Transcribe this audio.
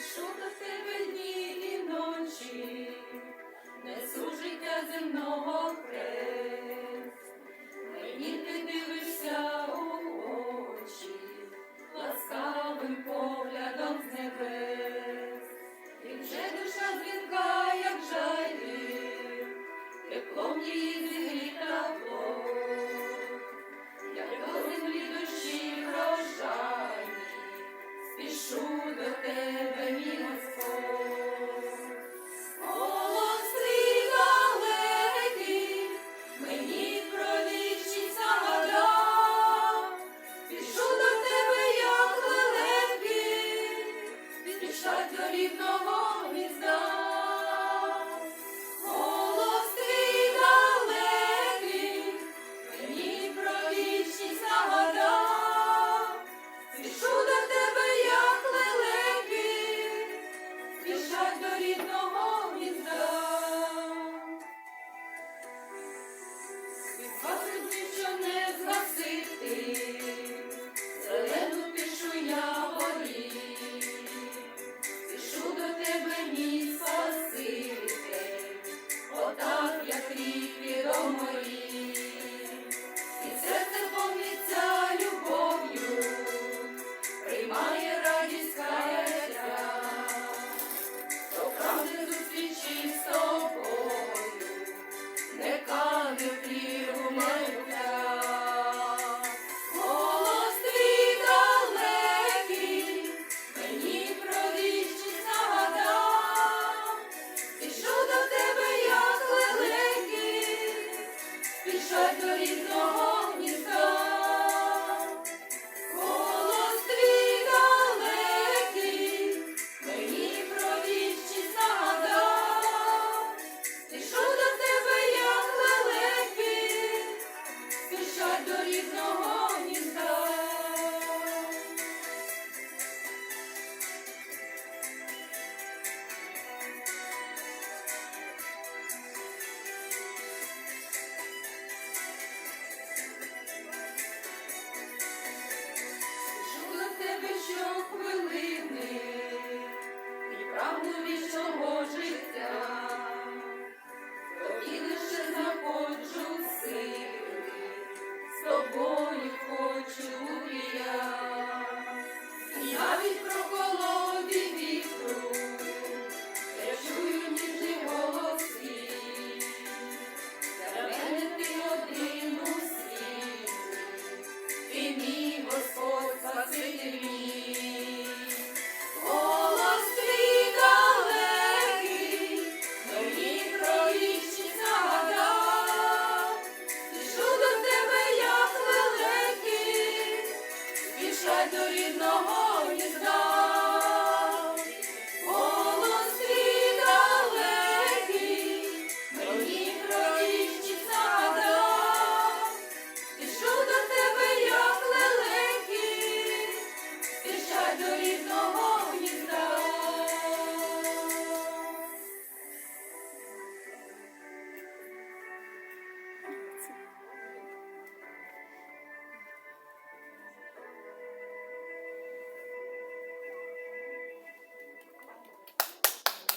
пишу до себе дні і ночі, несу життя земного хрест. до рідного гнізда, голоси далеких, мені про вічність нагадав, свішу до тебе, як лелеки, спішать до рідного. leave no hope. Julia. Ja, wie adorer